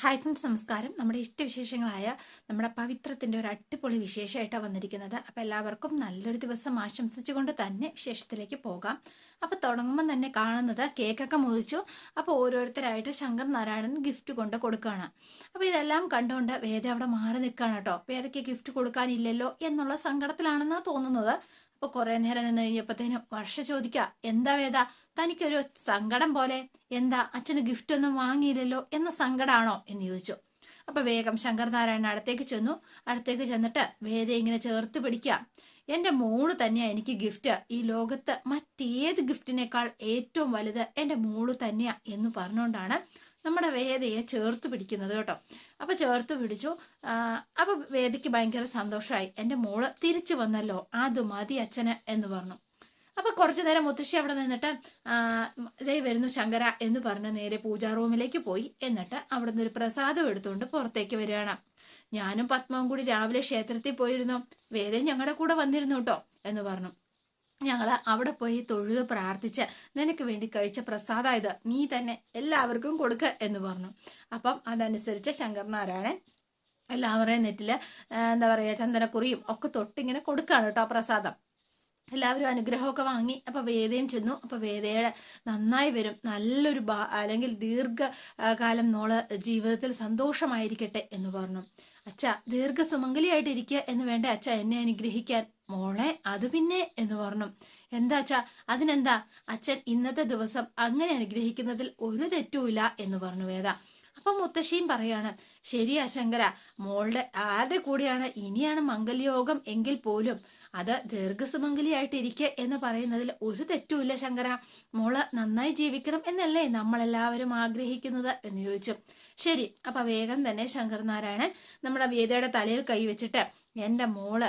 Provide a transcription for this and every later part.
Hi friends നമസ്കാരം നമ്മുടെ ഇഷ്ടവിശേഷങ്ങളായ നമ്മുടെ പവിത്രത്തിന്റെ ഒരു അടിപൊളി വിശേഷമായിട്ടാണ് വന്നിരിക്കുന്നത്. അപ്പോൾ എല്ലാവർക്കും നല്ലൊരു ദിവസം ആശംസിച്ചുകൊണ്ട് തന്നെ വിശേഷത്തിലേക്ക് പോകാം. അപ്പോൾ തുടങ്ങുമ്പോൾ തന്നെ കാണുന്നത് കേക്കൊക്കെ മുറിച്ചു. അപ്പോൾ ഓരോരുത്തരായിട്ട് ശങ്കർ നാരായണൻ ഗിഫ്റ്റ് കൊണ്ട് കൊടുക്കുകയാണ്. അപ്പോൾ ഇതെല്ലാം കണ്ടുകൊണ്ട് വേദ അവിടെ മാറി നിൽക്കുകയാണ് കേട്ടോ. വേദയ്ക്ക് ഗിഫ്റ്റ് കൊടുക്കാനില്ലല്ലോ എന്നുള്ള സങ്കടത്തിലാണെന്നാണ് തോന്നുന്നത്. അപ്പോൾ കുറേ നേരം നിന്ന് കഴിഞ്ഞപ്പോഴത്തേനും വർഷ ചോദിക്കുക എന്താ വേദ? തനിക്കൊരു സങ്കടം പോലെ എന്താ അച്ഛന് ഗിഫ്റ്റ് ഒന്നും വാങ്ങിയില്ലല്ലോ എന്ന സങ്കടമാണോ എന്ന് ചോദിച്ചു. അപ്പൊ വേഗം ശങ്കർ നാരായണൻ അടുത്തേക്ക് ചെന്നു. അടുത്തേക്ക് ചെന്നിട്ട് വേദ ഇങ്ങനെ ചേർത്ത് പിടിക്കുക. എന്റെ മോൾ തന്നെയാ എനിക്ക് ഗിഫ്റ്റ് ഈ ലോകത്ത് മറ്റേത് ഗിഫ്റ്റിനേക്കാൾ ഏറ്റവും വലുത് എന്റെ മോൾ തന്നെയാ എന്ന് പറഞ്ഞുകൊണ്ടാണ് നമ്മുടെ വേദയെ ചേർത്ത് പിടിക്കുന്നത് കേട്ടോ. അപ്പൊ ചേർത്ത് പിടിച്ചു. അപ്പൊ വേദയ്ക്ക് ഭയങ്കര സന്തോഷമായി എന്റെ മോൾ തിരിച്ചു വന്നല്ലോ അത് മതി അച്ഛന് എന്ന് പറഞ്ഞു. അപ്പൊ കുറച്ചു നേരം മുത്തശ്ശി അവിടെ നിന്നിട്ട് ഇതേ വരുന്നു ശങ്കര എന്ന് പറഞ്ഞ് നേരെ പൂജാ റൂമിലേക്ക് പോയി. എന്നിട്ട് അവിടെ നിന്ന് ഒരു പ്രസാദം എടുത്തുകൊണ്ട് പുറത്തേക്ക് വരികയാണ്. ഞാനും പത്മവും കൂടി രാവിലെ ക്ഷേത്രത്തിൽ പോയിരുന്നു. വേദം ഞങ്ങളുടെ കൂടെ വന്നിരുന്നു കേട്ടോ എന്ന് പറഞ്ഞു. ഞങ്ങൾ അവിടെ പോയി തൊഴുത് പ്രാർത്ഥിച്ച് നിനക്ക് വേണ്ടി കഴിച്ച പ്രസാദമായത് നീ തന്നെ എല്ലാവർക്കും കൊടുക്ക എന്ന് പറഞ്ഞു. അപ്പം അതനുസരിച്ച് ശങ്കർ നാരായണൻ എല്ലാവരുടെയും നെറ്റിൽ എന്താ പറയുക ചന്ദനക്കുറിയും ഒക്കെ തൊട്ടിങ്ങനെ കൊടുക്കുകയാണ് കേട്ടോ പ്രസാദം. എല്ലാവരും അനുഗ്രഹമൊക്കെ വാങ്ങി. അപ്പോൾ വേദയും ചെന്നു. അപ്പോൾ വേദയുടെ നന്നായി വരും. നല്ലൊരു ബാ അല്ലെങ്കിൽ ദീർഘകാലം നോൾ ജീവിതത്തിൽ സന്തോഷമായിരിക്കട്ടെ എന്ന് പറഞ്ഞു. അച്ഛ ദീർഘസുമംഗലിയായിട്ടിരിക്കുക എന്ന് വേണ്ട അച്ഛ? എന്നെ അനുഗ്രഹിക്കാൻ. മോളെ അത് പിന്നെ എന്ന് പറഞ്ഞു. എന്താ അച്ഛ? അതിനെന്താ? അച്ഛൻ ഇന്നത്തെ ദിവസം അങ്ങനെ അനുഗ്രഹിക്കുന്നതിൽ ഒരു തെറ്റുമില്ല എന്ന് പറഞ്ഞു വേദ. അപ്പൊ മുത്തശ്ശിയും പറയാണ് ശരി ശങ്കര മോളുടെ ആരുടെ കൂടെയാണ് ഇനിയാണ് മംഗല്യോഗം എങ്കിൽ പോലും അത് ദീർഘസുമംഗലിയായിട്ടിരിക്കുക എന്ന് പറയുന്നതിൽ ഒരു തെറ്റുമില്ല ശങ്കര. മോൾ നന്നായി ജീവിക്കണം എന്നല്ലേ നമ്മളെല്ലാവരും ആഗ്രഹിക്കുന്നത്? എന്ന് ചോദിച്ചു. ശരി അപ്പൊ വേഗം തന്നെ ശങ്കർ നാരായണൻ നമ്മുടെ വേദയുടെ തലയിൽ കൈവച്ചിട്ട് എന്റെ മോൾ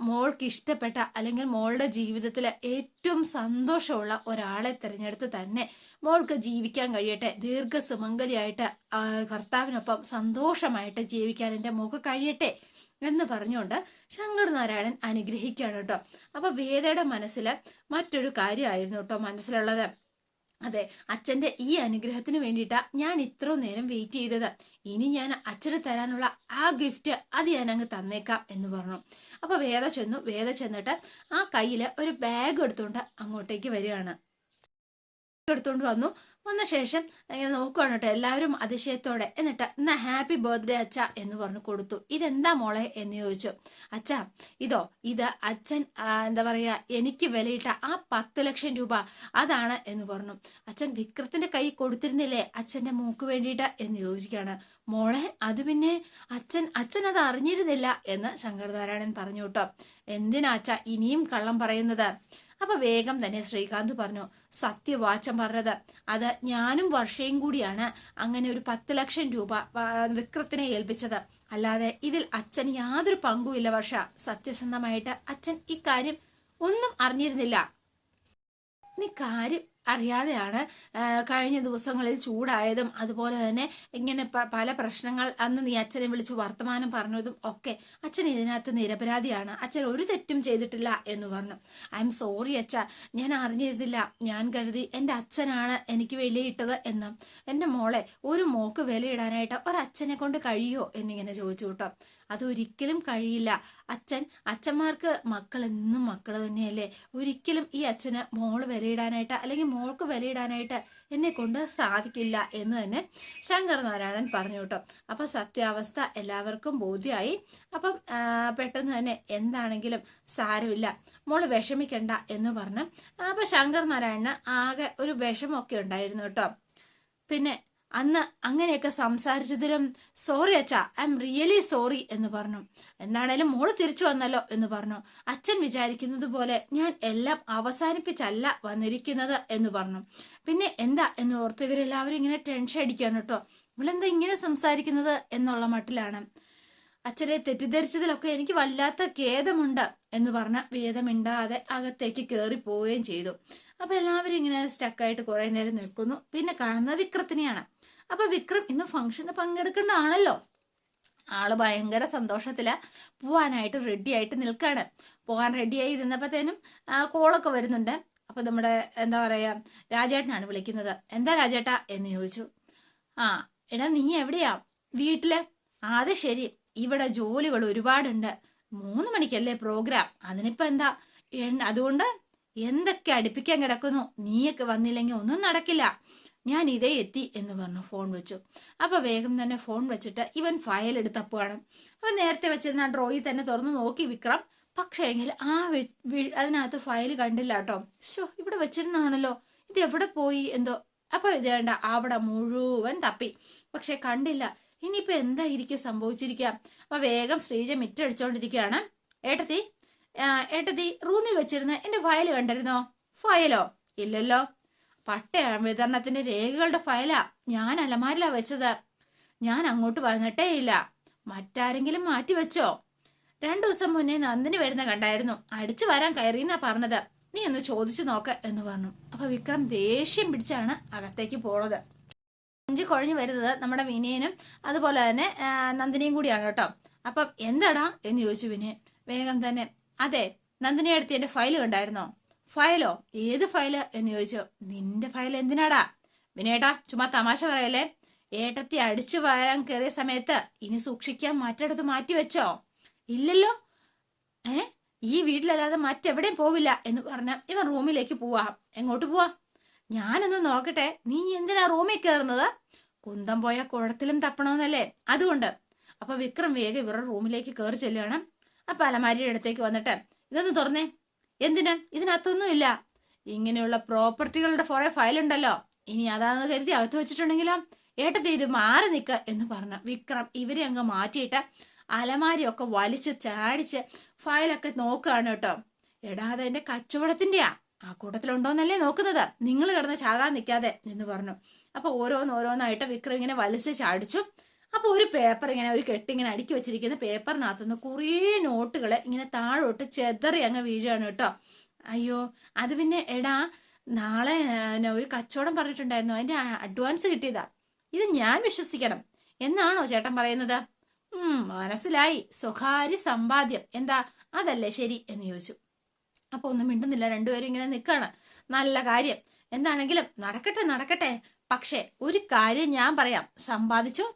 മോൾക്ക് ഇഷ്ടപ്പെട്ട അല്ലെങ്കിൽ മോളുടെ ജീവിതത്തിൽ ഏറ്റവും സന്തോഷമുള്ള ഒരാളെ തിരഞ്ഞെടുത്ത് തന്നെ മോൾക്ക് ജീവിക്കാൻ കഴിയട്ടെ ദീർഘസുമംഗലിയായിട്ട് കർത്താവിനൊപ്പം സന്തോഷമായിട്ട് ജീവിക്കാൻ എന്റെ മോൾക്ക് കഴിയട്ടെ എന്ന് പറഞ്ഞുകൊണ്ട് ശങ്കർ നാരായണൻ അനുഗ്രഹിക്കുകയാണ് കേട്ടോ. അപ്പൊ വേദയുടെ മനസ്സിൽ മറ്റൊരു കാര്യമായിരുന്നു കേട്ടോ മനസ്സിലുള്ളത്. അതെ അച്ഛന്റെ ഈ അനുഗ്രഹത്തിന് വേണ്ടിയിട്ടാ ഞാൻ ഇത്ര നേരം വെയിറ്റ് ചെയ്തത്. ഇനി ഞാൻ അച്ഛന് തരാനുള്ള ആ ഗിഫ്റ്റ് അത് ഞാൻ അങ്ങ് തന്നേക്കാം എന്ന് പറഞ്ഞു. അപ്പൊ വേദ ചെന്നു. വേദ ചെന്നിട്ട് ആ കയ്യിൽ ഒരു ബാഗ് എടുത്തുകൊണ്ട് അങ്ങോട്ടേക്ക് വരികയാണ്. എടുത്തുകൊണ്ട് വന്നു. വന്ന ശേഷം ഇങ്ങനെ നോക്കുകയാണ് കേട്ടോ എല്ലാവരും അതിശയത്തോടെ. എന്നിട്ട് എന്നാ ഹാപ്പി ബർത്ത്ഡേ അച്ഛ എന്ന് പറഞ്ഞു കൊടുത്തു. ഇതെന്താ മോളെ? എന്ന് ചോദിച്ചു. അച്ഛ ഇതോ ഇത് അച്ഛൻ എന്താ പറയാ എനിക്ക് വിലയിട്ട ആ പത്ത് ലക്ഷം രൂപ അതാണ് എന്ന് പറഞ്ഞു. അച്ഛൻ വിക്രത്തിന്റെ കൈ കൊടുത്തിരുന്നില്ലേ അച്ഛന്റെ മൂക്ക് വേണ്ടിയിട്ട്? എന്ന് ചോദിക്കുകയാണ്. മോളെ അത് പിന്നെ അച്ഛൻ അച്ഛൻ അത് അറിഞ്ഞിരുന്നില്ല എന്ന് ശങ്കരനാരായണൻ പറഞ്ഞു കേട്ടോ. എന്തിനാ അച്ഛ ഇനിയും കള്ളം പറയുന്നത്? അപ്പൊ വേഗം തന്നെ ശ്രീകാന്ത് പറഞ്ഞു സത്യവാചം പറഞ്ഞത്. അത് ഞാനും വർഷയും കൂടിയാണ് അങ്ങനെ ഒരു പത്ത് ലക്ഷം രൂപ വിക്രത്തിനെ ഏൽപ്പിച്ചത്. അല്ലാതെ ഇതിൽ അച്ഛൻ യാതൊരു പങ്കുമില്ല വർഷ. സത്യസന്ധമായിട്ട് അച്ഛൻ ഇക്കാര്യം ഒന്നും അറിഞ്ഞിരുന്നില്ല. നീ കാര്യം അറിയാതെയാണ് കഴിഞ്ഞ ദിവസങ്ങളിൽ ചൂടായതും അതുപോലെ തന്നെ ഇങ്ങനെ പല പ്രശ്നങ്ങൾ അന്ന് നീ അച്ഛനെ വിളിച്ച് വർത്തമാനം പറഞ്ഞതും ഒക്കെ അച്ഛൻ ഇതിനകത്ത് നിരപരാധിയാണ്. അച്ഛൻ ഒരു തെറ്റും ചെയ്തിട്ടില്ല എന്ന് പറഞ്ഞു. ഐ എം സോറി അച്ഛ ഞാൻ അറിഞ്ഞിരുന്നില്ല. ഞാൻ കരുതി എന്റെ അച്ഛനാണ് എനിക്ക് വിലയിട്ടത് എന്ന്. എന്റെ മോളെ ഒരു മോക്ക് വിലയിടാനായിട്ട് ഒരച്ഛനെ കൊണ്ട് കഴിയോ? എന്നിങ്ങനെ ചോദിച്ചു കേട്ടോ. അതൊരിക്കലും കഴിയില്ല. അച്ഛൻ അച്ഛന്മാർക്ക് മക്കൾ എന്നും മക്കൾ തന്നെയല്ലേ? ഒരിക്കലും ഈ അച്ഛന് മോൾ വിലയിടാനായിട്ട് അല്ലെങ്കിൽ മോൾക്ക് വിലയിടാനായിട്ട് എന്നെ കൊണ്ട് സാധിക്കില്ല എന്ന് തന്നെ ശങ്കർ നാരായണൻ പറഞ്ഞു കേട്ടോ. അപ്പൊ സത്യാവസ്ഥ എല്ലാവർക്കും ബോധ്യമായി അപ്പം പെട്ടെന്ന് തന്നെ എന്താണെങ്കിലും സാരമില്ല. മോൾ വിഷമിക്കണ്ട എന്ന് പറഞ്ഞു അപ്പൊ ശങ്കർ നാരായണന് ആകെ ഒരു വിഷമമൊക്കെ ഉണ്ടായിരുന്നു കേട്ടോ. പിന്നെ അന്ന് അങ്ങനെയൊക്കെ സംസാരിച്ചതിലും സോറി അച്ഛ ഐ എം റിയലി സോറി എന്ന് പറഞ്ഞു. എന്താണേലും മോൾ തിരിച്ചു വന്നല്ലോ എന്ന് പറഞ്ഞു. അച്ഛൻ വിചാരിക്കുന്നത് പോലെ ഞാൻ എല്ലാം അവസാനിപ്പിച്ചല്ല വന്നിരിക്കുന്നത് എന്ന് പറഞ്ഞു. പിന്നെ എന്താ എന്ന് ഓർത്ത് ഇവരെല്ലാവരും ഇങ്ങനെ ടെൻഷൻ അടിക്കാണ് കേട്ടോ. ഇവളെന്താ ഇങ്ങനെ സംസാരിക്കുന്നത് എന്നുള്ള മട്ടിലാണ്. അച്ഛനെ തെറ്റിദ്ധരിച്ചതിലൊക്കെ എനിക്ക് വല്ലാത്ത ഖേദമുണ്ട് എന്ന് പറഞ്ഞ വേദമിണ്ടാതെ അകത്തേക്ക് കയറി പോവുകയും ചെയ്തു. അപ്പൊ എല്ലാവരും ഇങ്ങനെ സ്റ്റക്കായിട്ട് കുറെ നേരം നിൽക്കുന്നു. പിന്നെ കാണുന്നത് വിക്രത്തിനെയാണ്. അപ്പൊ വിക്രം ഇന്ന് ഫംഗ്ഷന് പങ്കെടുക്കേണ്ടതാണല്ലോ ആൾ ഭയങ്കര സന്തോഷത്തിൽ പോവാനായിട്ട് റെഡി ആയിട്ട് നിൽക്കാണ്. പോകാൻ റെഡിയായി ഇരുന്നപ്പോഴത്തേനും കോളൊക്കെ വരുന്നുണ്ട്. അപ്പൊ നമ്മുടെ എന്താ പറയാ രാജേട്ടനാണ് വിളിക്കുന്നത്. എന്താ രാജേട്ടാ? എന്ന് ചോദിച്ചു. ആ എടാ നീ എവിടെയാ? വീട്ടിൽ. അത് ശരി. ഇവിടെ ജോലികൾ ഒരുപാടുണ്ട്. മൂന്ന് മണിക്കല്ലേ പ്രോഗ്രാം. അതിനിപ്പോ എന്താ? അതുകൊണ്ട് എന്തൊക്കെ അടുപ്പിക്കാൻ കിടക്കുന്നു? നീയൊക്കെ വന്നില്ലെങ്കിൽ ഒന്നും നടക്കില്ല. ഞാൻ ഇതേ എത്തി എന്ന് പറഞ്ഞു ഫോൺ വെച്ചു. അപ്പൊ വേഗം തന്നെ ഫോൺ വെച്ചിട്ട് ഇവൻ ഫയൽ എടുത്തപ്പോഴാണ് അവൻ നേരത്തെ വെച്ചിരുന്ന ആ ഡ്രോയിൽ തന്നെ തുറന്ന് നോക്കി വിക്രം. പക്ഷേ എങ്കിൽ ആ അതിനകത്ത് ഫയൽ കണ്ടില്ല കേട്ടോ ഷോ ഇവിടെ വെച്ചിരുന്നാണല്ലോ ഇത് എവിടെ പോയി എന്തോ. അപ്പൊ ഇത് വേണ്ട അവിടെ മുഴുവൻ തപ്പി. പക്ഷെ കണ്ടില്ല. ഇനിയിപ്പോ എന്തായിരിക്കും സംഭവിച്ചിരിക്കുക അപ്പൊ വേഗം ശ്രീജ മിറ്റടിച്ചോണ്ടിരിക്കുകയാണ് ഏട്ടത്തി ഏട്ടത്തി റൂമിൽ വെച്ചിരുന്ന എന്റെ ഫയൽ കണ്ടിരുന്നോ? ഫയലോ ഇല്ലല്ലോ. പട്ടയ വിതരണത്തിന്റെ രേഖകളുടെ ഫയലാ. ഞാൻ അലമാരിലാ വെച്ചത്. ഞാൻ അങ്ങോട്ട് വന്നിട്ടേ ഇല്ല. മറ്റാരെങ്കിലും മാറ്റി വെച്ചോ? രണ്ടു ദിവസം മുന്നേ നന്ദിനി വരുന്ന കണ്ടായിരുന്നു. അടിച്ചു വരാൻ കയറിയെന്നാ പറഞ്ഞത്. നീ ഒന്ന് ചോദിച്ചു നോക്ക് എന്ന് പറഞ്ഞു. അപ്പൊ വിക്രം ദേഷ്യം പിടിച്ചാണ് അകത്തേക്ക് പോണത്. അഞ്ച് കുഴഞ്ഞു വരുന്നത് നമ്മുടെ വിനയനും അതുപോലെ തന്നെ നന്ദിനിയും കൂടിയാണ് കേട്ടോ. അപ്പം എന്താടാ? എന്ന് ചോദിച്ചു വിനയൻ. വേഗം തന്നെ. അതെ നന്ദിനി അടുത്ത് എന്റെ ഫയൽ കണ്ടായിരുന്നോ? ഫയലോ? ഏത് ഫയൽ? എന്ന് ചോദിച്ചു. നിന്റെ ഫയൽ എന്തിനാടാ? വിനേട്ടാ ചുമ്മാ തമാശ പറയല്ലേ? ഏട്ടത്തി അടിച്ചു വരാൻ കയറിയ സമയത്ത് ഇനി സൂക്ഷിക്കാൻ മറ്റെടുത്ത് മാറ്റി വെച്ചോ? ഇല്ലല്ലോ. ഏ? ഈ വീട്ടിലല്ലാതെ മറ്റെവിടെയും പോവില്ല എന്ന് പറഞ്ഞ ഇവൻ റൂമിലേക്ക് പോവാ. എങ്ങോട്ട് പോവാ? ഞാനൊന്ന് നോക്കട്ടെ. നീ എന്തിനാ റൂമിൽ കയറുന്നത് കുന്തം പോയ കുഴത്തിലും തപ്പണമെന്നല്ലേ അതുകൊണ്ട്. അപ്പൊ വിക്രം വേഗം ഇവരുടെ റൂമിലേക്ക് കയറി ചെല്ലുകയാണ്. അപ്പൊ അലമാരിയുടെ അടുത്തേക്ക് വന്നിട്ട് ഇതൊന്ന് തുറന്നേ. എന്തിന്? ഇതിനകത്തൊന്നും ഇല്ല. ഇങ്ങനെയുള്ള പ്രോപ്പർട്ടികളുടെ ഫയൽ ഉണ്ടല്ലോ ഇനി അതാണെന്ന് കരുതി അകത്ത് വെച്ചിട്ടുണ്ടെങ്കിലോ? ഏട്ടത്തി ഇത് മാറി നിക്ക എന്ന് പറഞ്ഞു വിക്രം ഇവരെ അങ്ങ് മാറ്റിയിട്ട് അലമാരിയൊക്കെ വലിച്ച് ചാടിച്ച് ഫയലൊക്കെ നോക്കുകയാണ് കേട്ടോ. എടാ അതെന്റെ കച്ചവടത്തിന്റെയാ. ആ കൂട്ടത്തിലുണ്ടോന്നല്ലേ നോക്കുന്നത്. നിങ്ങൾ കിടന്ന് ചാകാൻ നിൽക്കാതെ എന്ന് പറഞ്ഞു. അപ്പൊ ഓരോന്ന് ഓരോന്നായിട്ട് വിക്രം ഇങ്ങനെ വലിച്ച് ചാടിച്ചു. അപ്പൊ ഒരു പേപ്പർ ഇങ്ങനെ ഒരു കെട്ടിങ്ങനെ അടുക്കി വെച്ചിരിക്കുന്ന പേപ്പറിനകത്തുനിന്ന് കുറേ നോട്ടുകൾ ഇങ്ങനെ താഴോട്ട് ചെതറി അങ്ങ് വീഴുകയാണ് കേട്ടോ. അയ്യോ അത് പിന്നെ എടാ നാളെ ഒരു കച്ചവടം പറഞ്ഞിട്ടുണ്ടായിരുന്നു. അതിന്റെ അഡ്വാൻസ് കിട്ടിയതാ. ഇത് ഞാൻ വിശ്വസിക്കണം. എന്നാണോ ചേട്ടൻ പറയുന്നത്? മനസ്സിലായി. സ്വകാര്യ സമ്പാദ്യം. എന്താ? അതല്ലേ ശരി എന്ന് ചോദിച്ചു. അപ്പൊ ഒന്നും മിണ്ടുന്നില്ല. രണ്ടുപേരും ഇങ്ങനെ നിൽക്കാണ്. നല്ല കാര്യം. എന്താണെങ്കിലും നടക്കട്ടെ നടക്കട്ടെ. പക്ഷെ ഒരു കാര്യം ഞാൻ പറയാം. സമ്പാദിച്ചോ?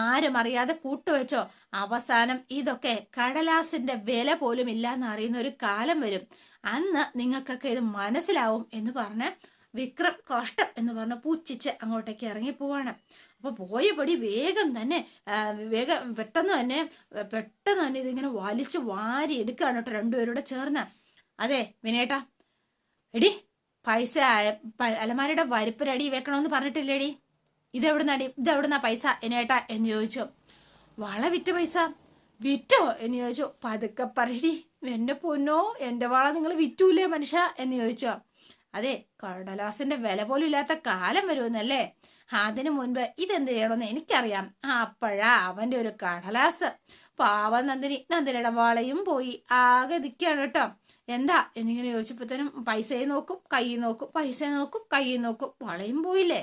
ആരും അറിയാതെ കൂട്ടുവെച്ചോ? അവസാനം ഇതൊക്കെ കടലാസിന്റെ വില പോലും ഇല്ലാന്ന് അറിയുന്ന ഒരു കാലം വരും. അന്ന് നിങ്ങൾക്കൊക്കെ ഇത് മനസ്സിലാവും എന്ന് പറഞ്ഞ് വിക്രം കഷ്ടം എന്ന് പറഞ്ഞ് പൂച്ചിച്ച് അങ്ങോട്ടേക്ക് ഇറങ്ങി പോവാണ്. അപ്പൊ പോയ പടി വേഗം തന്നെ വേഗം പെട്ടെന്ന് തന്നെ പെട്ടെന്ന് തന്നെ ഇതിങ്ങനെ വലിച്ചു വാരി എടുക്കുകയാണ് കേട്ടോ രണ്ടുപേരൂടെ ചേർന്ന്. അതെ വിനേട്ടാ എടി പൈസ അലമാരയുടെ വരിപ്പരടി വെക്കണമെന്ന് പറഞ്ഞിട്ടില്ലേടി. ഇതെവിടുന്നാടി? ഇതെവിടുന്നാ പൈസ? എന്നേട്ടാ എന്ന് ചോദിച്ചു. വള വിറ്റ പൈസ. വിറ്റോ? എന്ന് ചോദിച്ചു. പതുക്കെ പറയടി. എന്റെ പൊന്നോ എന്റെ വള നിങ്ങൾ വിറ്റൂലേ മനുഷ്യ? എന്ന് ചോദിച്ചോ. അതെ കടലാസിന്റെ വില പോലും ഇല്ലാത്ത കാലം വരുമെന്നല്ലേ? അതിനു മുൻപ് ഇതെന്ത് ചെയ്യണമെന്ന് എനിക്കറിയാം. അപ്പോഴാ അവന്റെ ഒരു കടലാസ്. പാവ നന്ദിനി നന്ദിനിയുടെ വളയും പോയി. ആകെ ദിക്കാണ് കേട്ടോ. എന്താ? എന്നിങ്ങനെ ചോദിച്ചപ്പോഴത്തേനും പൈസയെ നോക്കും കൈ നോക്കും പൈസ നോക്കും കൈ നോക്കും. വളയും പോയില്ലേ?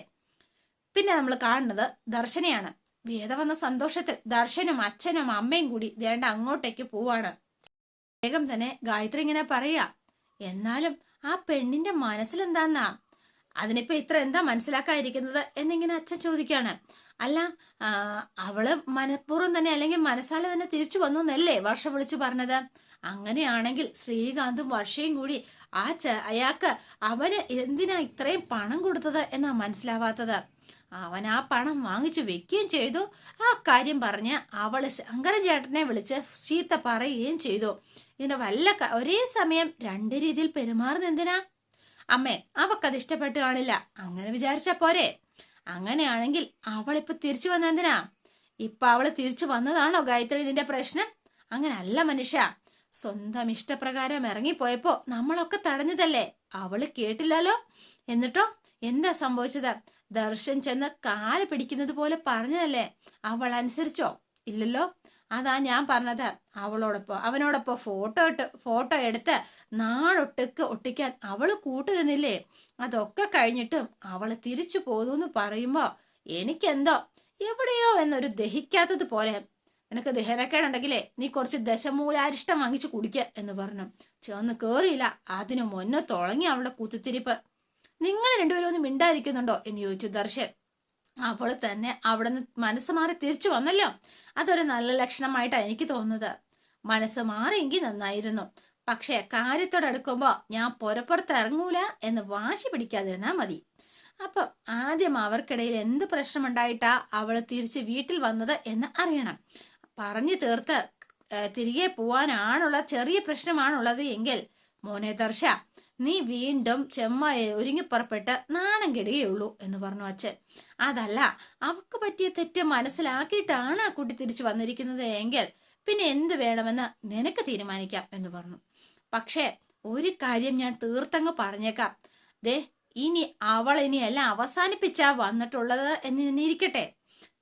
പിന്നെ നമ്മൾ കാണുന്നത് ദർശനയാണ്. വേദ വന്ന സന്തോഷത്തിൽ ദർശനും അച്ഛനും അമ്മയും കൂടി ദേണ്ട അങ്ങോട്ടേക്ക് പോവാണ്. വേഗം തന്നെ ഗായത്രി ഇങ്ങനെ പറയാ എന്നാലും ആ പെണ്ണിന്റെ മനസ്സിലെന്താന്നാ? അതിനിപ്പോ ഇത്ര എന്താ മനസ്സിലാക്കാതിരിക്കുന്നത്? എന്നിങ്ങനെ അച്ഛൻ ചോദിക്കാണ്. അല്ല അവൾ മനഃപൂർവം തന്നെ അല്ലെങ്കിൽ മനസ്സാലെ തന്നെ തിരിച്ചു വന്നു എന്നല്ലേ വർഷ വിളിച്ചു പറഞ്ഞത്? അങ്ങനെയാണെങ്കിൽ ശ്രീകാന്തും വർഷയും കൂടി ആ ച അയാൾക്ക് അവന് എന്തിനാ ഇത്രയും പണം കൊടുത്തത് എന്നാ മനസ്സിലാവാത്തത്? അവൻ ആ പണം വാങ്ങിച്ചു വെക്കുകയും ചെയ്തു. ആ കാര്യം പറഞ്ഞ് അവൾ ശങ്കരൻ ചേട്ടനെ വിളിച്ച് ചീത്ത പറയുകയും ചെയ്തു. ഇതിന്റെ വല്ല ഒരേ സമയം രണ്ട് രീതിയിൽ പെരുമാറുന്ന എന്തിനാ? അമ്മേ അവക്കത് ഇഷ്ടപ്പെട്ട് കാണില്ല. അങ്ങനെ വിചാരിച്ച പോരെ. അങ്ങനെയാണെങ്കിൽ അവളിപ്പോ തിരിച്ചു വന്ന എന്തിനാ? ഇപ്പൊ അവൾ തിരിച്ചു വന്നതാണോ ഗായത്രി ഇതിന്റെ പ്രശ്നം? അങ്ങനല്ല മനുഷ്യ. സ്വന്തം ഇഷ്ടപ്രകാരം ഇറങ്ങിപ്പോയപ്പോ നമ്മളൊക്കെ തടഞ്ഞതല്ലേ? അവൾ കേട്ടില്ലല്ലോ എന്നിട്ടോ എന്താ സംഭവിച്ചത്? ദർശൻ ചെന്ന് കാൽ പിടിക്കുന്നത് പോലെ പറഞ്ഞതല്ലേ? അവൾ അനുസരിച്ചോ? ഇല്ലല്ലോ. അതാ ഞാൻ പറഞ്ഞത്. അവളോടൊപ്പം അവനോടൊപ്പം ഫോട്ടോ ഇട്ട് ഫോട്ടോ എടുത്ത് നാടൊട്ടുക്ക് ഒട്ടിക്കാൻ അവൾ കൂട്ടു തന്നില്ലേ? അതൊക്കെ കഴിഞ്ഞിട്ടും അവൾ തിരിച്ചു പോന്നു എന്ന് പറയുമ്പോ എനിക്കെന്തോ എവിടെയോ എന്നൊരു ദഹിക്കാത്തത് പോലെ നിനക്ക് ദഹനക്കേടുണ്ടെങ്കിലേ നീ കുറച്ച് ദശമൂലാരിഷ്ടം വാങ്ങിച്ചു കുടിക്ക എന്ന് പറഞ്ഞു. ചെന്ന് കേറിയില്ല. അതിനു മുന്നേ തുടങ്ങി അവളുടെ കുത്തിത്തിരിപ്പ്. നിങ്ങൾ രണ്ടുപേരും ഒന്ന് മിണ്ടായിരിക്കുന്നുണ്ടോ എന്ന് ചോദിച്ചു ദർശൻ. അപ്പോൾ തന്നെ അവിടുന്ന് മനസ്സ് മാറി തിരിച്ചു വന്നല്ലോ. അതൊരു നല്ല ലക്ഷണമായിട്ടാണ് എനിക്ക് തോന്നുന്നത്. മനസ്സ് മാറിയെങ്കിൽ നന്നായിരുന്നു. പക്ഷേ കാര്യത്തോടടുക്കുമ്പോൾ ഞാൻ പുറപ്പുറത്ത് ഇറങ്ങൂല എന്ന് വാശി പിടിക്കാതിരുന്നാൽ മതി. അപ്പം ആദ്യം അവർക്കിടയിൽ എന്ത് പ്രശ്നമുണ്ടായിട്ടാ അവൾ തിരിച്ച് വീട്ടിൽ വന്നത് എന്ന് അറിയണം. പറഞ്ഞു തീർത്ത് തിരികെ പോവാനാണുള്ള ചെറിയ പ്രശ്നമാണുള്ളത് എങ്കിൽ മോനെ ദർശ നീ വീണ്ടും ചെമ്മയെ ഒരുങ്ങി പുറപ്പെട്ട് നാണം കെടുകയുള്ളൂ എന്ന് പറഞ്ഞു അച്ഛൻ. അതല്ല അവക്ക് പറ്റിയ തെറ്റ് മനസ്സിലാക്കിയിട്ടാണ് ആ കുട്ടി തിരിച്ചു വന്നിരിക്കുന്നത് എങ്കിൽ പിന്നെ എന്ത് വേണമെന്ന് നിനക്ക് തീരുമാനിക്കാം എന്ന് പറഞ്ഞു. പക്ഷേ ഒരു കാര്യം ഞാൻ തീർത്തങ്ങ് പറഞ്ഞേക്കാം. ദേ ഇനി അവൾ ഇനിയെല്ലാം അവസാനിപ്പിച്ചാ വന്നിട്ടുള്ളത് എന്ന് ഇരിക്കട്ടെ.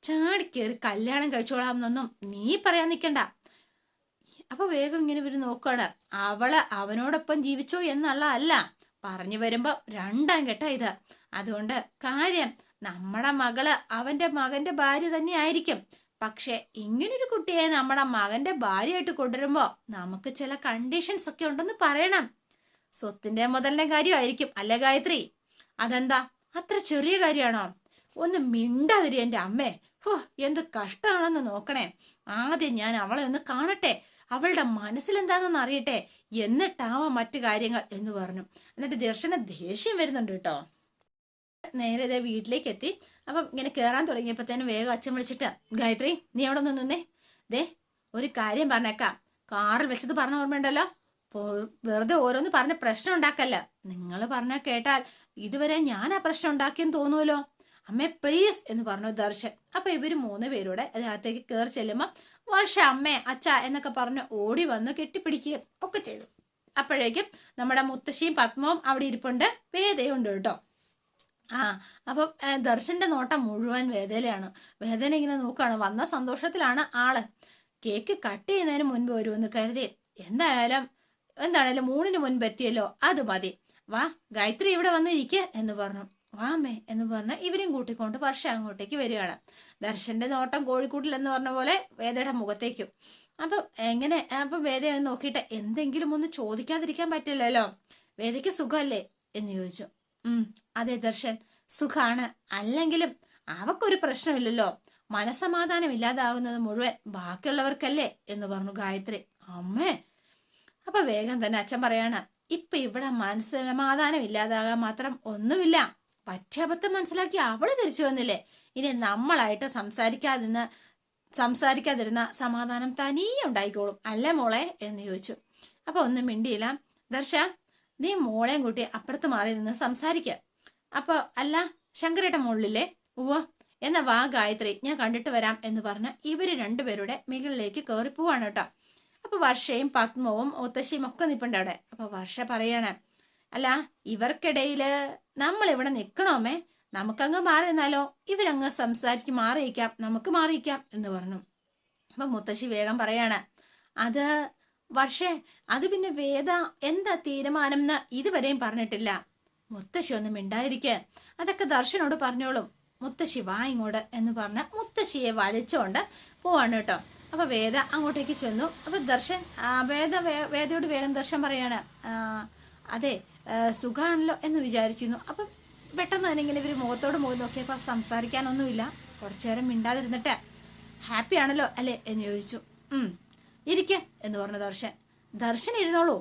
ചാടിക്കേറി കല്യാണം കഴിച്ചോളാമെന്നൊന്നും നീ പറയാൻ നിൽക്കണ്ട അപ്പൊ വേഗം ഇങ്ങനെ ഇവർ നോക്കുകയാണ് അവൾ അവനോടൊപ്പം ജീവിച്ചോ എന്നുള്ള അല്ല പറഞ്ഞു വരുമ്പോ രണ്ടാം കേട്ട ഇത്. അതുകൊണ്ട് കാര്യം നമ്മുടെ മകൾ അവന്റെ മകന്റെ ഭാര്യ തന്നെ ആയിരിക്കും പക്ഷെ ഇങ്ങനൊരു കുട്ടിയെ നമ്മുടെ മകന്റെ ഭാര്യയായിട്ട് കൊണ്ടുവരുമ്പോ നമുക്ക് ചില കണ്ടീഷൻസ് ഒക്കെ ഉണ്ടെന്ന് പറയണം. സ്വത്തിന്റെ മുതലിന്റെ കാര്യമായിരിക്കും അല്ലേ ഗായത്രി? അതെന്താ? അത്ര ചെറിയ കാര്യമാണോ? ഒന്ന് മിണ്ടാതിരി എന്റെ അമ്മേ. ഹോ എന്ത് കഷ്ടമാണെന്ന് നോക്കണേ. ആദ്യം ഞാൻ അവളെ ഒന്ന് കാണട്ടെ. അവളുടെ മനസ്സിലെന്താണെന്ന് അറിയട്ടെ. എന്നിട്ടാവാം മറ്റു കാര്യങ്ങൾ എന്ന് പറഞ്ഞു. എന്നിട്ട് ദർശന ദേഷ്യം വരുന്നുണ്ട് കേട്ടോ. നേരെ ഇതേ വീട്ടിലേക്ക് എത്തി. അപ്പം ഇങ്ങനെ കയറാൻ തന്നെ വേഗം അച്ഛൻ വിളിച്ചിട്ട് ഗായത്രി നീ അവിടെ നിന്നേ. ദേ ഒരു കാര്യം പറഞ്ഞേക്കാം. കാറിൽ വെച്ചത് പറഞ്ഞ ഓർമ്മയുണ്ടല്ലോ? വെറുതെ ഓരോന്ന് പറഞ്ഞ് പ്രശ്നം ഉണ്ടാക്കല്ല. നിങ്ങൾ പറഞ്ഞാൽ കേട്ടാൽ ഇതുവരെ ഞാൻ ആ പ്രശ്നം ഉണ്ടാക്കിയെന്ന് തോന്നുമല്ലോ അമ്മേ പ്ലീസ് എന്ന് പറഞ്ഞു ദർശൻ. അപ്പൊ ഇവർ മൂന്ന് പേരോടെ അതിനകത്തേക്ക് കയറി ചെല്ലുമ്പോ വർഷ അമ്മേ അച്ഛ എന്നൊക്കെ പറഞ്ഞ് ഓടി വന്ന് കെട്ടിപ്പിടിക്കുകയും ഒക്കെ ചെയ്തു. അപ്പോഴേക്കും നമ്മുടെ മുത്തശ്ശിയും പത്മവും അവിടെ ഇരിപ്പുണ്ട്. വേദയുണ്ട് കേട്ടോ. ആ അപ്പം ദർശന്റെ നോട്ടം മുഴുവൻ വേദനയാണ് വേദന ഇങ്ങനെ നോക്കുകയാണ്. വന്ന സന്തോഷത്തിലാണ് ആൾ. കേക്ക് കട്ട് ചെയ്യുന്നതിന് മുൻപ് വരുമെന്ന് കരുതി. എന്തായാലും എന്താണേലും മൂന്നിന് മുൻപ് എത്തിയല്ലോ അത് മതി. വാ ഗായത്രി ഇവിടെ വന്നിരിക്കുക എന്ന് പറഞ്ഞു. വാ അമ്മേ എന്ന് പറഞ്ഞ് ഇവരും കൂട്ടിക്കൊണ്ട് വർഷ അങ്ങോട്ടേക്ക് വരികയാണ്. ദർശന്റെ നോട്ടം കോഴിക്കൂട്ടിൽ എന്ന് പറഞ്ഞ പോലെ വേദയുടെ മുഖത്തേക്കും. അപ്പം എങ്ങനെ അപ്പം വേദ നോക്കിയിട്ട് എന്തെങ്കിലും ഒന്ന് ചോദിക്കാതിരിക്കാൻ പറ്റില്ലല്ലോ. വേദയ്ക്ക് സുഖമല്ലേ? എന്ന് ചോദിച്ചു. ഉം അതെ ദർശൻ സുഖാണ്. അല്ലെങ്കിലും അവക്കൊരു പ്രശ്നമില്ലല്ലോ. മനസമാധാനം ഇല്ലാതാകുന്നത് മുഴുവൻ ബാക്കിയുള്ളവർക്കല്ലേ? എന്ന് പറഞ്ഞു ഗായത്രി. അമ്മേ. അപ്പൊ വേഗം തന്നെ അച്ഛൻ പറയാണ് ഇപ്പൊ ഇവിടെ മനസ്സമാധാനം ഇല്ലാതാകാൻ മാത്രം ഒന്നുമില്ല. പറ്റബദ്ധം മനസ്സിലാക്കി അവൾ തിരിച്ചു വന്നില്ലേ? ഇനി നമ്മളായിട്ട് സംസാരിക്കാതിരുന്ന സംസാരിക്കാതിരുന്ന സമാധാനം തനിയെ ഉണ്ടായിക്കോളും. അല്ലേ മോളെ? എന്ന് ചോദിച്ചു. അപ്പൊ ഒന്നും മിണ്ടിയില്ല. ദർശ നീ മോളെയും കൂട്ടി അപ്പുറത്ത് മാറി നിന്ന് സംസാരിക്ക. അപ്പൊ അല്ല ശങ്കരേട്ട മുകളിലെ ഉവ എന്ന വാ ഗായത്രി ഞാൻ കണ്ടിട്ട് വരാം എന്ന് പറഞ്ഞ് ഇവർ രണ്ടുപേരുടെ മികളിലേക്ക് കയറി പോവാണ് കേട്ടോ. അപ്പൊ വർഷയും പത്മവും മുത്തശ്ശിയും ഒക്കെ നിപ്പുണ്ട് അവിടെ. അപ്പൊ വർഷ പറയാണ് അല്ല ഇവർക്കിടയിൽ നമ്മൾ ഇവിടെ നിൽക്കണോമേ നമുക്കങ്ങ് മാറി നിന്നാലോ? ഇവരങ്ങ് സംസാരിച്ച് മാറിയിക്കാം നമുക്ക് മാറിയിക്കാം എന്ന് പറഞ്ഞു. അപ്പൊ മുത്തശ്ശി വേഗം പറയാണ് അത് വർഷേ അത് പിന്നെ വേദ എന്താ തീരുമാനം എന്ന് ഇതുവരെയും പറഞ്ഞിട്ടില്ല. മുത്തശ്ശി ഒന്നും മിണ്ടായിരിക്കെ അതൊക്കെ ദർശനോട് പറഞ്ഞോളും. മുത്തശ്ശി വാ ഇങ്ങോട്ട് എന്ന് പറഞ്ഞ മുത്തശ്ശിയെ വലിച്ചുകൊണ്ട് പോവാണ് കേട്ടോ. അപ്പൊ വേദ അങ്ങോട്ടേക്ക് ചെന്നു. അപ്പൊ ദർശൻ വേദ വേദയോട് വേഗം ദർശൻ പറയാണ് അതെ ആ, സുഖാണല്ലോ എന്ന് വിചാരിച്ചിരുന്നു. അപ്പൊ പെട്ടെന്ന് തന്നെ ഇങ്ങനെ ഇവർ മുഖത്തോട് മുഖം നോക്കിയപ്പോ സംസാരിക്കാനൊന്നുമില്ല. കുറച്ചു നേരം മിണ്ടാതിരുന്നിട്ട് ഹാപ്പി ആണല്ലോ അല്ലേ എന്ന് ചോദിച്ചു. ഇരിക്ക എന്ന് പറഞ്ഞു ദർശൻ. ദർശൻ ഇരുന്നോളൂ.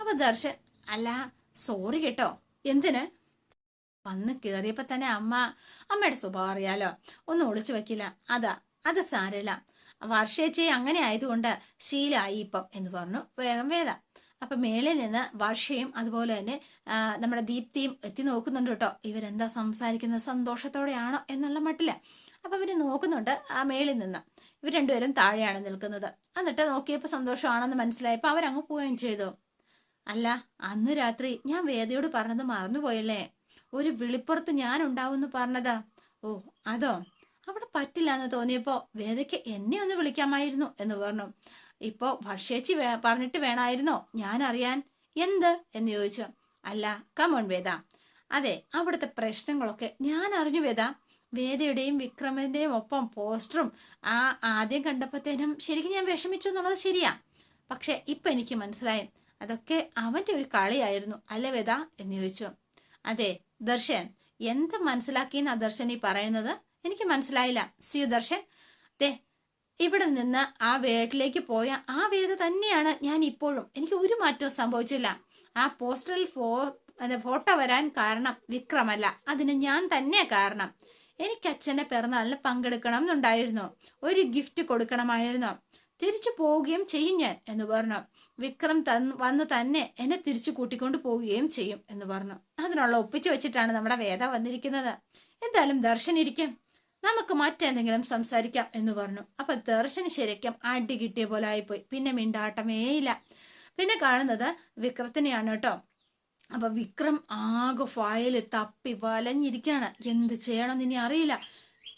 അപ്പൊ ദർശൻ അല്ല സോറി കേട്ടോ. എന്തിന്? വന്ന് കയറിയപ്പോൾ തന്നെ അമ്മ അമ്മയുടെ സ്വഭാവം അറിയാലോ. ഒന്നും ഒളിച്ചു വെക്കില്ല. അതാ അത് സാരല്ല വർഷേച്ചി അങ്ങനെ ആയതുകൊണ്ട് ശീലായി ഇപ്പം എന്ന് പറഞ്ഞു. വേഗം വേദ. അപ്പൊ മേളിൽ നിന്ന് വർഷയും അതുപോലെ തന്നെ നമ്മുടെ ദീപ്തിയും എത്തി നോക്കുന്നുണ്ട് കേട്ടോ. ഇവരെന്താ സംസാരിക്കുന്നത്? സന്തോഷത്തോടെയാണോ എന്നുള്ള മട്ടില്ല അപ്പൊ ഇവർ നോക്കുന്നുണ്ട് ആ മേളിൽ നിന്ന്. ഇവർ രണ്ടുപേരും താഴെയാണ് നിൽക്കുന്നത്. എന്നിട്ട് നോക്കിയപ്പോൾ സന്തോഷമാണെന്ന് മനസ്സിലായപ്പോൾ അവരങ്ങ് പോവുകയും ചെയ്തു. അല്ല അന്ന് രാത്രി ഞാൻ വേദയോട് പറഞ്ഞത് മറന്നുപോയല്ലേ? ഒരു വിളിപ്പുറത്ത് ഞാൻ ഉണ്ടാവുമെന്ന് പറഞ്ഞതാ. ഓ അതോ? അവിടെ പറ്റില്ല എന്ന് തോന്നിയപ്പോ വേദയ്ക്ക് എന്നെ ഒന്ന് വിളിക്കാമായിരുന്നു എന്ന് പറഞ്ഞു. ഇപ്പോ വർഷേച്ചി വേ പറഞ്ഞിട്ട് വേണമായിരുന്നോ ഞാൻ അറിയാൻ എന്ത്? എന്ന് ചോദിച്ചു. അല്ല കമോൺ വേദ. അതെ അവിടുത്തെ പ്രശ്നങ്ങളൊക്കെ ഞാൻ അറിഞ്ഞു വേദ. വേദയുടെയും വിക്രമന്റെയും ഒപ്പം പോസ്റ്ററും ആ ആദ്യം കണ്ടപ്പോഴത്തേനും ശരിക്കും ഞാൻ വിഷമിച്ചു എന്നുള്ളത് ശരിയാ. പക്ഷെ ഇപ്പൊ എനിക്ക് മനസ്സിലായി. അതൊക്കെ അവന്റെ ഒരു കളിയായിരുന്നു അല്ലേ വേദ? എന്ന് ചോദിച്ചു. അതെ ദർശൻ. എന്ത് മനസ്സിലാക്കിയെന്നാ ദർശൻ ഈ പറയുന്നത്? എനിക്ക് മനസ്സിലായില്ല. സിയു ദർശൻ. ദേ ഇവിടെ നിന്ന് ആ വീട്ടിലേക്ക് പോയ ആ വേദ തന്നെയാണ് ഞാൻ ഇപ്പോഴും. എനിക്ക് ഒരു മാറ്റവും സംഭവിച്ചില്ല. ആ പോസ്റ്ററിൽ ഫോ ഫോട്ടോ വരാൻ കാരണം വിക്രമല്ല. അതിന് ഞാൻ തന്നെ കാരണം. എനിക്ക് അച്ഛന്റെ പിറന്നാളിന് പങ്കെടുക്കണം എന്നുണ്ടായിരുന്നു. ഒരു ഗിഫ്റ്റ് കൊടുക്കണമായിരുന്നു. തിരിച്ചു പോവുകയും ചെയ്യും ഞാൻ എന്ന് പറഞ്ഞു. വിക്രം തന്ന് വന്ന് തന്നെ എന്നെ തിരിച്ചു കൂട്ടിക്കൊണ്ട് പോവുകയും ചെയ്യും എന്ന് പറഞ്ഞു. അതിനുള്ള ഒപ്പിച്ചു വെച്ചിട്ടാണ് നമ്മുടെ വേദ വന്നിരിക്കുന്നത്. എന്തായാലും ദർശൻ ഇരിക്കും. നമുക്ക് മറ്റെന്തെങ്കിലും സംസാരിക്കാം എന്ന് പറഞ്ഞു. അപ്പൊ ദർശന് ശരിക്കും അടി കിട്ടിയ പോലെ ആയിപ്പോയി. പിന്നെ മിണ്ടാട്ടമേ ഇല്ല. പിന്നെ കാണുന്നത് വിക്രത്തിനെയാണ് കേട്ടോ. അപ്പൊ വിക്രം ആകെ ഫയൽ തപ്പി വലഞ്ഞിരിക്കാണ്. എന്ത് ചെയ്യണമെന്ന് ഇനി അറിയില്ല.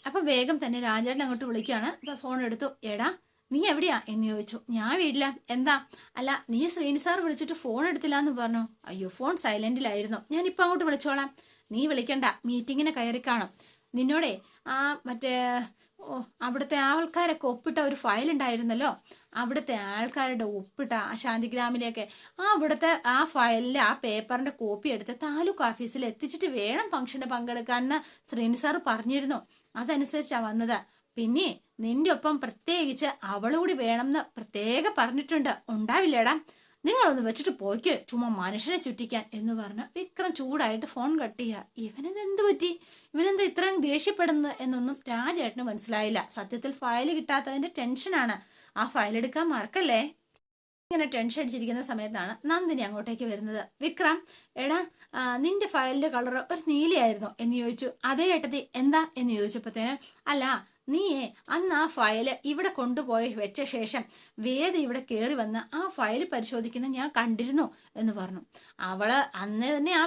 അപ്പൊ വേഗം തന്നെ രാജേട്ടൻ അങ്ങോട്ട് വിളിക്കുകയാണ് അപ്പൊ ഫോൺ എടുത്തു. എടാ നീ എവിടെയാ? എന്ന് ചോദിച്ചു. ഞാൻ വീട്ടില. എന്താ? അല്ല നീ ശ്രീനി സാർ വിളിച്ചിട്ട് ഫോൺ എടുത്തില്ല എന്ന് പറഞ്ഞു. അയ്യോ ഫോൺ സൈലന്റിലായിരുന്നു ഞാൻ ഇപ്പൊ അങ്ങോട്ട് വിളിച്ചോളാം. നീ വിളിക്കണ്ട. മീറ്റിങ്ങിന് കയറി കാണും. നിന്നോടെ ആ മറ്റേ അവിടുത്തെ ആൾക്കാരൊക്കെ ഒപ്പിട്ട ഒരു ഫയൽ ഉണ്ടായിരുന്നല്ലോ. അവിടുത്തെ ആൾക്കാരുടെ ഒപ്പിട്ട ആ ശാന്തിഗ്രാമിലേക്ക് ആ അവിടുത്തെ ആ ഫയലിലെ ആ പേപ്പറിന്റെ കോപ്പി എടുത്ത് താലൂക്ക് ഓഫീസിൽ എത്തിച്ചിട്ട് വേണം ഫംഗ്ഷന് പങ്കെടുക്കാനെന്ന് ശ്രീനി സാർ പറഞ്ഞിരുന്നു. അതനുസരിച്ചാ വന്നത്. പിന്നെ നിന്റെ ഒപ്പം പ്രത്യേകിച്ച് അവളുകൂടി വേണമെന്ന് പ്രത്യേകം പറഞ്ഞിട്ടുണ്ട്. ഉണ്ടാവില്ലേടാ? നിങ്ങളൊന്ന് വെച്ചിട്ട് പോയിക്ക്. ചുമ്മാ മനുഷ്യരെ ചുറ്റിക്കാൻ എന്ന് പറഞ്ഞ വിക്രം ചൂടായിട്ട് ഫോൺ കട്ട് ചെയ്യുക ഇവനെന്ത് എന്ത് പറ്റി? ഇവനെന്താ ഇത്രയും ദേഷ്യപ്പെടുന്നത് എന്നൊന്നും രാജേട്ടന് മനസ്സിലായില്ല. സത്യത്തിൽ ഫയൽ കിട്ടാത്തതിന്റെ ടെൻഷനാണ് ആ ഫയൽ എടുക്കാൻ മറക്കല്ലേ? ഇങ്ങനെ ടെൻഷൻ അടിച്ചിരിക്കുന്ന സമയത്താണ് നന്ദിനി അങ്ങോട്ടേക്ക് വരുന്നത്. വിക്രം എടാ നിന്റെ ഫയലിന്റെ കളർ ഒരു നീലയായിരുന്നു എന്ന് ചോദിച്ചു. അതേ ഏട്ടത്തി എന്താ? എന്ന് ചോദിച്ചപ്പോഴത്തേന് അല്ല നീയേ അന്ന് ആ ഫയൽ ഇവിടെ കൊണ്ടുപോയി വെച്ച ശേഷം വേദ ഇവിടെ കയറി വന്ന് ആ ഫയൽ പരിശോധിക്കുന്ന ഞാൻ കണ്ടിരുന്നു എന്ന് പറഞ്ഞു. അവൾ അന്ന് തന്നെ ആ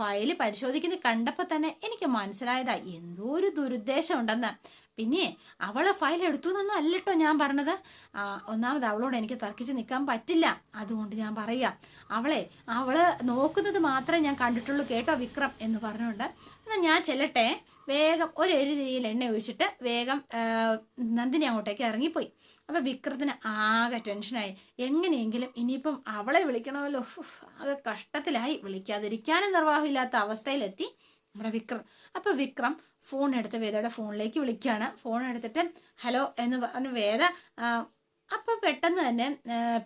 ഫയൽ പരിശോധിക്കുന്നത് കണ്ടപ്പോൾ തന്നെ എനിക്ക് മനസ്സിലായതാ എന്തോ ഒരു ദുരുദ്ദേശം ഉണ്ടെന്ന്. പിന്നെ അവളെ ഫയൽ എടുത്തു എന്നൊന്നും അല്ലട്ടോ ഞാൻ പറഞ്ഞത്. ഒന്നാമത് അവളോട് എനിക്ക് തർക്കിച്ച് നിൽക്കാൻ പറ്റില്ല അതുകൊണ്ട് ഞാൻ പറയാ അവളെ അവൾ നോക്കുന്നത് മാത്രമേ ഞാൻ കണ്ടിട്ടുള്ളൂ കേട്ടോ വിക്രം എന്ന് പറഞ്ഞുകൊണ്ട്. എന്നാൽ ഞാൻ ചെല്ലട്ടെ? വേഗം ഒരു രീതിയിൽ എണ്ണ ഒഴിച്ചിട്ട് വേഗം നന്ദിനി അങ്ങോട്ടേക്ക് ഇറങ്ങിപ്പോയി. അപ്പൊ വിക്രത്തിന് ആകെ ടെൻഷനായി എങ്ങനെയെങ്കിലും ഇനിയിപ്പം അവളെ വിളിക്കണമല്ലോ. ആകെ കഷ്ടത്തിലായി. വിളിക്കാതിരിക്കാനും നിർവാഹമില്ലാത്ത അവസ്ഥയിലെത്തി നമ്മുടെ വിക്രം. അപ്പൊ വിക്രം ഫോൺ എടുത്ത് വേദയുടെ ഫോണിലേക്ക് വിളിക്കുകയാണ്. ഫോൺ എടുത്തിട്ട് ഹലോ എന്ന് പറഞ്ഞു വേദ അപ്പൊ പെട്ടെന്ന് തന്നെ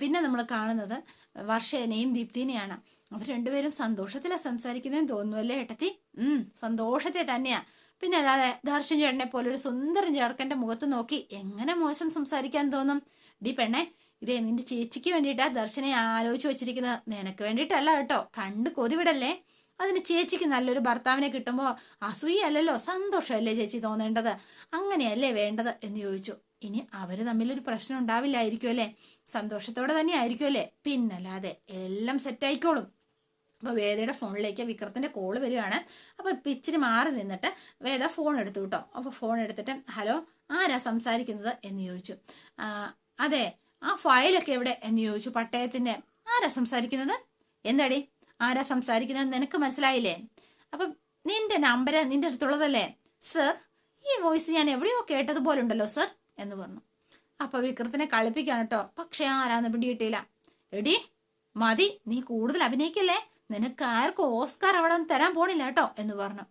പിന്നെ നമ്മൾ കാണുന്നത് വർഷേനെയും ദീപ്തിനെയാണ്. അവർ രണ്ടുപേരും സന്തോഷത്തിലാണ് സംസാരിക്കുന്നതെന്ന് തോന്നുന്നു അല്ലേ ഏട്ടത്തി? സന്തോഷത്തെ തന്നെയാ. പിന്നെ അല്ലാതെ ദർശൻ ചേട്ടനെ പോലെ ഒരു സുന്ദരൻ ചേർക്കന്റെ മുഖത്ത് നോക്കി എങ്ങനെ മോശം സംസാരിക്കാൻ തോന്നും? ഡി പെണ്ണെ ഇതേ നിന്റെ ചേച്ചിക്ക് വേണ്ടിയിട്ടാ ദർശനെ ആലോചിച്ച് വെച്ചിരിക്കുന്നത്. നിനക്ക് വേണ്ടിയിട്ടല്ല കേട്ടോ. കണ്ട് കൊതിവിടല്ലേ അതിന് ചേച്ചിക്ക് നല്ലൊരു ഭർത്താവിനെ കിട്ടുമ്പോൾ അസൂയല്ലല്ലോ സന്തോഷമല്ലേ ചേച്ചി തോന്നേണ്ടത്? അങ്ങനെയല്ലേ വേണ്ടത് എന്ന് ചോദിച്ചു. ഇനി അവർ തമ്മിലൊരു പ്രശ്നം ഉണ്ടാവില്ലായിരിക്കും അല്ലേ സന്തോഷത്തോടെ തന്നെ ആയിരിക്കും അല്ലേ പിന്നല്ലാതെ എല്ലാം സെറ്റായിക്കോളും അപ്പോൾ വേദയുടെ ഫോണിലേക്ക് വിക്രത്തിന്റെ കോൾ വരികയാണ്. അപ്പോൾ ഇപ്പം ഇച്ചിരി മാറി നിന്നിട്ട് വേദ ഫോൺ എടുത്തു കേട്ടോ. അപ്പോൾ ഫോൺ എടുത്തിട്ട് ഹലോ ആരാ സംസാരിക്കുന്നത്? എന്ന് ചോദിച്ചു. അതെ ആ ഫയലൊക്കെ എവിടെ? എന്ന് ചോദിച്ചു പട്ടയത്തിന്റെ. ആരാ സംസാരിക്കുന്നത്? എന്താടി? ആരാ സംസാരിക്കുന്നത്? നിനക്ക് മനസ്സിലായില്ലേ? അപ്പം നിന്റെ നമ്പർ നിന്റെ അടുത്തുള്ളതല്ലേ? സർ ഈ വോയിസ് ഞാൻ എവിടെയോ കേട്ടതുപോലെ ഉണ്ടല്ലോ സർ എന്ന് പറഞ്ഞു. അപ്പൊ വിക്രത്തിനെ കളിപ്പിക്കാൻ കേട്ടോ. പക്ഷെ ആരാന്ന് പിടികിട്ടിയില്ല. എടി മതി നീ കൂടുതൽ അഭിനയിക്കല്ലേ? നിനക്ക് ആർക്കും ഓസ്കാർ അവിടെ തരാൻ പോണില്ല കേട്ടോ എന്ന് പറഞ്ഞു.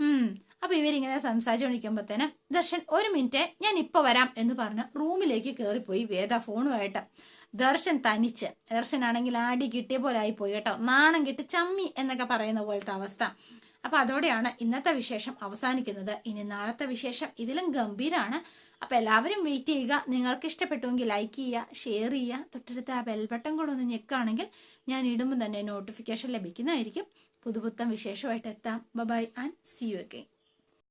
ഉം. അപ്പൊ ഇവരിങ്ങനെ സംസാരിച്ചുകൊണ്ടിരിക്കുമ്പോഴത്തേന് ദർശൻ ഒരു മിനിറ്റ് ഞാൻ ഇപ്പൊ വരാം എന്ന് പറഞ്ഞ് റൂമിലേക്ക് കയറിപ്പോയി വേദ ഫോണുമായിട്ട്. ദർശൻ തനിച്ച് ദർശനാണെങ്കിൽ ആടി കിട്ടിയ പോലെ ആയിപ്പോയി കേട്ടോ. നാണം കിട്ടി ചമ്മി എന്നൊക്കെ പറയുന്ന പോലത്തെ അവസ്ഥ. അപ്പൊ അതോടെയാണ് ഇന്നത്തെ വിശേഷം അവസാനിക്കുന്നത്. ഇനി നാളത്തെ വിശേഷം ഇതിലും ഗംഭീരാണ്. അപ്പൊ എല്ലാവരും വെയിറ്റ് ചെയ്യുക. നിങ്ങൾക്ക് ഇഷ്ടപ്പെട്ടുവെങ്കിൽ ലൈക്ക് ചെയ്യുക ഷെയർ ചെയ്യുക. തൊട്ടടുത്ത് ആ ബെൽ ബട്ടൺ കൂടെ ഒന്ന് ഞെക്കുകയാണെങ്കിൽ ഞാൻ ഇടുമ്പോൾ തന്നെ നോട്ടിഫിക്കേഷൻ ലഭിക്കുന്നതായിരിക്കും. പുതുപുത്തം വിശേഷമായിട്ട് എത്താം. Bye and see you again